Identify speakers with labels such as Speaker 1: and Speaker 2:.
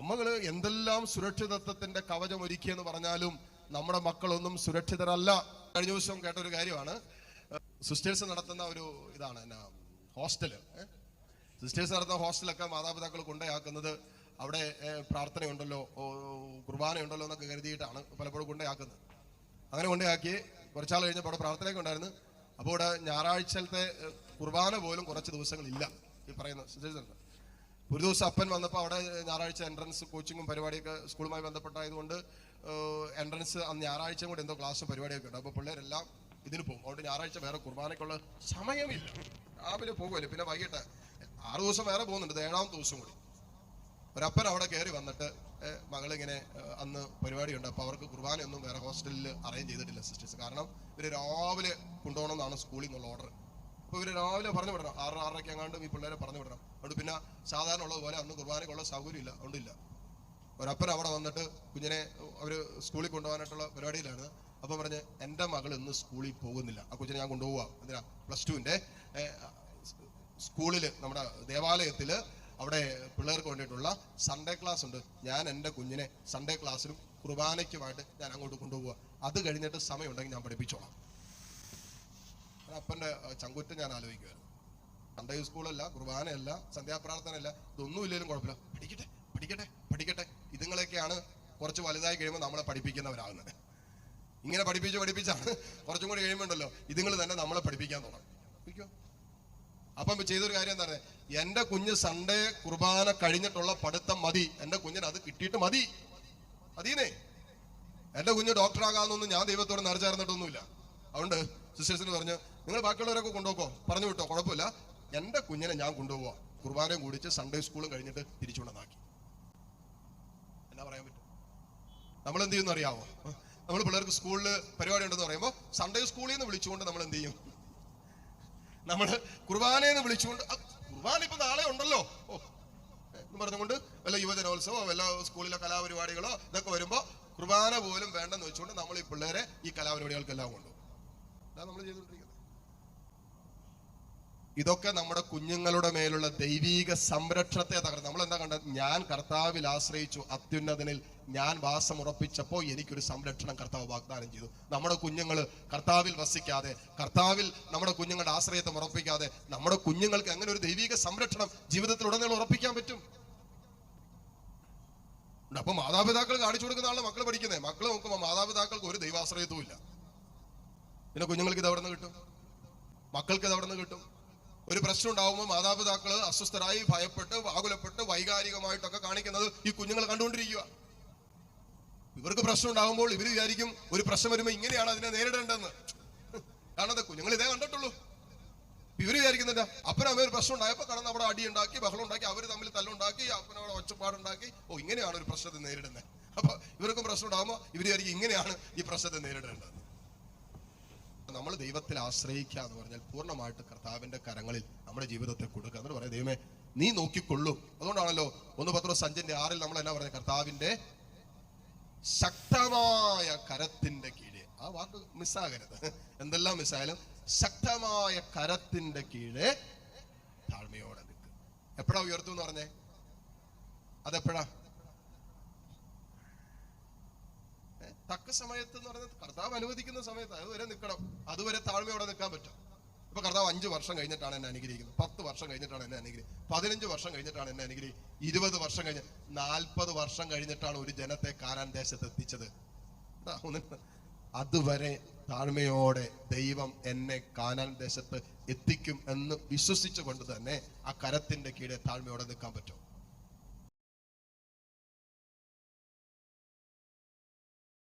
Speaker 1: നമ്മൾ എന്തെല്ലാം സുരക്ഷിതത്വത്തിന്റെ കവചം ഒരുക്കിയെന്ന് പറഞ്ഞാലും നമ്മുടെ മക്കളൊന്നും സുരക്ഷിതരല്ല. കഴിഞ്ഞ ദിവസം കേട്ട ഒരു കാര്യമാണ്. സിസ്റ്റേഴ്സ് നടത്തുന്ന ഒരു ഇതാണ് എന്നാ ഹോസ്റ്റൽ. സിസ്റ്റേഴ്സ് നടത്തുന്ന ഹോസ്റ്റലൊക്കെ മാതാപിതാക്കൾ കൊണ്ടേയാക്കുന്നത് അവിടെ പ്രാർത്ഥനയുണ്ടല്ലോ കുർബാനയുണ്ടല്ലോ എന്നൊക്കെ കരുതിയിട്ടാണ് പലപ്പോഴും കൊണ്ടേയാക്കുന്നത്. അങ്ങനെ കൊണ്ടേയാക്കി. കുറച്ചാൾ കഴിഞ്ഞപ്പോൾ അവിടെ പ്രാർത്ഥനയൊക്കെ ഉണ്ടായിരുന്നു. അപ്പോൾ ഇവിടെ ഞായറാഴ്ചത്തെ കുർബാന പോലും കുറച്ച് ദിവസങ്ങളില്ല ഈ പറയുന്ന സിസ്റ്റേഴ്സ് ഒരു ദിവസം അപ്പൻ വന്നപ്പോൾ അവിടെ ഞായറാഴ്ച എൻട്രൻസ് കോച്ചിങ്ങും പരിപാടിയൊക്കെ സ്കൂളുമായി ബന്ധപ്പെട്ടായതുകൊണ്ട് എൻട്രൻസ് അന്ന് ഞായറാഴ്ച കൂടെ എന്തോ ക്ലാസ്സും പരിപാടിയൊക്കെ ഉണ്ട്. അപ്പോൾ പിള്ളേരെല്ലാം ഇതിന് പോകും. അതുകൊണ്ട് ഞായറാഴ്ച വേറെ കുർബാനയ്ക്കുള്ള സമയമില്ല. രാവിലെ പോകുമല്ലോ. പിന്നെ വൈകിട്ട് ആറു ദിവസം വേറെ പോകുന്നുണ്ട്. ഏഴാമത്തെ ദിവസം കൂടി. ഒരപ്പൻ അവിടെ കയറി വന്നിട്ട് മകളിങ്ങനെ അന്ന് പരിപാടിയുണ്ട്. അപ്പോൾ അവർക്ക് കുർബാനയൊന്നും വേറെ ഹോസ്റ്റലിൽ അറേഞ്ച് ചെയ്തിട്ടില്ല സിസ്റ്റേഴ്സ് കാരണം ഇവർ രാവിലെ കൊണ്ടുപോകണമെന്നാണ് സ്കൂളിൽ നിന്നുള്ള ഓർഡർ അപ്പോൾ ഇവർ രാവിലെ പറഞ്ഞു വിടണം. ആറ് ആറരയ്ക്ക് എങ്ങാണ്ടും ഈ പിള്ളേരെ പറഞ്ഞു വിടണം. അതുകൊണ്ട് പിന്നെ സാധാരണ ഉള്ളതുപോലെ അന്ന് കുർബാനയ്ക്കുള്ള സൗകര്യമില്ല അതുകൊണ്ടില്ല ഒരപ്പൻ അവിടെ വന്നിട്ട് കുഞ്ഞിനെ അവർ സ്കൂളിൽ കൊണ്ടുപോകാനായിട്ടുള്ള പരിപാടിയിലാണ് അപ്പം പറഞ്ഞ് എന്റെ മകൾ ഇന്ന് സ്കൂളിൽ പോകുന്നില്ല. ആ കൊച്ചിനെ ഞാൻ കൊണ്ടുപോവാം. എന്തിനാ? പ്ലസ് ടുവിന്റെ സ്കൂളിൽ നമ്മുടെ ദേവാലയത്തിൽ അവിടെ പിള്ളേർക്ക് വേണ്ടിയിട്ടുള്ള സൺഡേ ക്ലാസ് ഉണ്ട്. ഞാൻ എന്റെ കുഞ്ഞിനെ സൺഡേ ക്ലാസ്സിലും കുർബാനയ്ക്കുമായിട്ട് ഞാൻ അങ്ങോട്ട് കൊണ്ടുപോവുക അത് കഴിഞ്ഞിട്ട് സമയമുണ്ടെങ്കിൽ ഞാൻ പഠിപ്പിച്ചോളാം. അപ്പന്റെ ചങ്കുറ്റം ഞാൻ ആലോചിക്കുമായിരുന്നു സൺഡേ സ്കൂളല്ല കുർബാനയല്ല സന്ധ്യാപ്രാർത്ഥനയല്ല ഇതൊന്നും ഇല്ലെങ്കിലും കുഴപ്പമില്ല. പഠിക്കട്ടെ പഠിക്കട്ടെ പഠിക്കട്ടെ. ഇതുങ്ങളൊക്കെയാണ് കുറച്ച് വലുതായി കഴിയുമ്പോൾ നമ്മളെ പഠിപ്പിക്കുന്നവരാകുന്നത്. ഇങ്ങനെ പഠിപ്പിച്ച് പഠിപ്പിച്ചാണ് കുറച്ചും കൂടി കഴിയുമ്പോണ്ടല്ലോ ഇതുങ്ങൾ തന്നെ നമ്മളെ പഠിപ്പിക്കാൻ തുടങ്ങും. അപ്പം ചെയ്തൊരു കാര്യം എന്താണ്? എന്റെ കുഞ്ഞ് സൺഡേ കുർബാന കഴിഞ്ഞിട്ടുള്ള പഠിത്തം മതി. എന്റെ കുഞ്ഞിന് അത് കിട്ടിയിട്ട് മതി. മതിയേ എന്റെ കുഞ്ഞ് ഡോക്ടറാകാമെന്നൊന്നും ഞാൻ ദൈവത്തോട് നിറച്ചേർന്നിട്ടൊന്നുമില്ല അതുകൊണ്ട് സിസ്റ്റേഴ്സിന് പറഞ്ഞു നിങ്ങൾ ബാക്കിയുള്ളവരൊക്കെ കൊണ്ടുപോക്കോ? പറഞ്ഞു വിട്ടോ? കുഴപ്പമില്ല. എന്റെ കുഞ്ഞിനെ ഞാൻ കൊണ്ടുപോവാ. കുർബാനയും കൂടിച്ച് സൺഡേ സ്കൂളും കഴിഞ്ഞിട്ട് തിരിച്ചുകൊണ്ടെന്നാക്കി. എന്നാ പറയാൻ പറ്റും? നമ്മൾ എന്ത് ചെയ്യുന്നു അറിയാമോ നമ്മൾ പിള്ളേർക്ക് സ്കൂളിൽ പരിപാടി ഉണ്ടെന്ന് പറയുമ്പോൾ സൺഡേ സ്കൂളിൽ നിന്ന് വിളിച്ചുകൊണ്ട് നമ്മൾ എന്ത് ചെയ്യും? നമ്മൾ കുർബാനയെന്ന് വിളിച്ചുകൊണ്ട് "ആ, കുർബാന ഇപ്പൊ നാളെ ഉണ്ടല്ലോ. ഓ. എന്ന് പറഞ്ഞുകൊണ്ട് വല്ല യുവജനോത്സവമോ വല്ല സ്കൂളിലെ കലാപരിപാടികളോ ഇതൊക്കെ വരുമ്പോൾ കുർബാന പോലും വേണ്ടെന്ന് വെച്ചുകൊണ്ട് നമ്മൾ ഈ പിള്ളേരെ ഈ കലാപരിപാടികൾക്കെല്ലാം കൊണ്ടുപോകും. നമ്മൾ ഇതൊക്കെ നമ്മുടെ കുഞ്ഞുങ്ങളുടെ മേലുള്ള ദൈവീക സംരക്ഷണത്തെ തകർന്നു നമ്മൾ എന്താ കണ്ടത്? ഞാൻ കർത്താവിൽ ആശ്രയിച്ചു അത്യുന്നതനിൽ ഞാൻ വാസം ഉറപ്പിച്ചപ്പോൾ എനിക്കൊരു സംരക്ഷണം കർത്താവ് വാഗ്ദാനം ചെയ്തു. നമ്മുടെ കുഞ്ഞുങ്ങൾ കർത്താവിൽ വസിക്കാതെ കർത്താവിൽ നമ്മുടെ കുഞ്ഞുങ്ങളുടെ ആശ്രയത്വം ഉറപ്പിക്കാതെ നമ്മുടെ കുഞ്ഞുങ്ങൾക്ക് എങ്ങനെ ഒരു ദൈവീക സംരക്ഷണം ജീവിതത്തിൽ ഉടനീളം ഉറപ്പിക്കാൻ പറ്റും. അപ്പൊ മാതാപിതാക്കൾ കാണിച്ചു കൊടുക്കുന്ന ആളെ മക്കൾ പഠിക്കുന്നത് മക്കൾ നോക്കുമ്പോൾ മാതാപിതാക്കൾക്ക് ഒരു ദൈവാശ്രയത്വം ഇല്ല. പിന്നെ കുഞ്ഞുങ്ങൾക്ക് ഇത് അവിടെ നിന്ന് കിട്ടും? മക്കൾക്ക് ഇത് അവിടെ നിന്ന് കിട്ടും? ഒരു പ്രശ്നം ഉണ്ടാവുമ്പോൾ മാതാപിതാക്കൾ അസ്വസ്ഥരായി ഭയപ്പെട്ട് ആകുലപ്പെട്ട് വൈകാരികമായിട്ടൊക്കെ കാണിക്കുന്നത് ഈ കുഞ്ഞുങ്ങൾ കണ്ടുകൊണ്ടിരിക്കുക ഇവർക്ക് പ്രശ്നം ഉണ്ടാകുമ്പോൾ ഇവർ വിചാരിക്കും ഒരു പ്രശ്നം വരുമ്പോൾ ഇങ്ങനെയാണ് അതിനെ നേരിടേണ്ടതെന്ന്. കാരണം എന്താ? കുഞ്ഞുങ്ങൾ ഇതേ കണ്ടിട്ടുള്ളൂ. ഇവർ വിചാരിക്കുന്നില്ല അപ്പനമ്മ ഒരു പ്രശ്നം ഉണ്ടായപ്പോൾ കടന്ന് അവിടെ അടി ഉണ്ടാക്കി ബഹളം ഉണ്ടാക്കി അവർ തമ്മിൽ തല്ലുണ്ടാക്കി അപ്പനവിടെ ഒച്ചപ്പാടുണ്ടാക്കി ഓ ഇങ്ങനെയാണ് ഒരു പ്രശ്നത്തെ നേരിടുന്നത് അപ്പൊ ഇവർക്കും പ്രശ്നം ഉണ്ടാകുമ്പോൾ ഇവർ വിചാരിക്കും ഇങ്ങനെയാണ് ഈ പ്രശ്നത്തെ നേരിടേണ്ടത് നമ്മൾ ദൈവത്തിൽ ആശ്രയിക്കുക എന്ന് പറഞ്ഞാൽ പൂർണമായിട്ട് കർത്താവിന്റെ കരങ്ങളിൽ നമ്മുടെ ജീവിതത്തെ കൊടുക്കുക. എന്നിട്ട് പറയാം ദൈവമേ നീ നോക്കിക്കൊള്ളും. അതുകൊണ്ടാണല്ലോ ഒന്ന് പത്ര സഞ്ചിന്റെ ആറിൽ നമ്മൾ എന്നാ പറയുന്നത് കർത്താവിന്റെ ശക്തമായ കരത്തിന്റെ കീഴെ. ആ വാക്ക് മിസ്സാകരുത്. എന്തെല്ലാം മിസ്സായാലും ശക്തമായ കരത്തിന്റെ കീഴെ താഴ്മയോടെ നിൽക്കും. എപ്പോഴാ ഉയർത്തും എന്ന് പറഞ്ഞേ? അതെപ്പോഴാ? തക്ക സമയത്ത് എന്ന് പറയുന്നത് കർത്താവ് അനുവദിക്കുന്ന സമയത്ത് അതുവരെ നിൽക്കണം അതുവരെ താഴ്മയോടെ നിൽക്കാൻ പറ്റും. ഇപ്പൊ കർത്താവ് അഞ്ച് വർഷം കഴിഞ്ഞിട്ടാണ് എന്നെ അനുഗ്രഹിക്കുന്നത്. പത്ത് വർഷം കഴിഞ്ഞിട്ടാണ് എന്നെ അനുഗ്രഹിക്കുന്നത് പതിനഞ്ച് വർഷം കഴിഞ്ഞിട്ടാണ് എന്നെ അനുഗ്രഹിക്കുന്നത് ഇരുപത് വർഷം കഴിഞ്ഞ് നാൽപ്പത് വർഷം കഴിഞ്ഞിട്ടാണ് ഒരു ജനത്തെ കാനാൻ ദേശത്ത് എത്തിച്ചത്. അതുവരെ താഴ്മയോടെ ദൈവം എന്നെ കാനാൻ ദേശത്ത് എത്തിക്കും എന്ന് വിശ്വസിച്ചുകൊണ്ട് തന്നെ ആ കരത്തിന്റെ കീഴെ താഴ്മയോടെ നിൽക്കാൻ പറ്റും.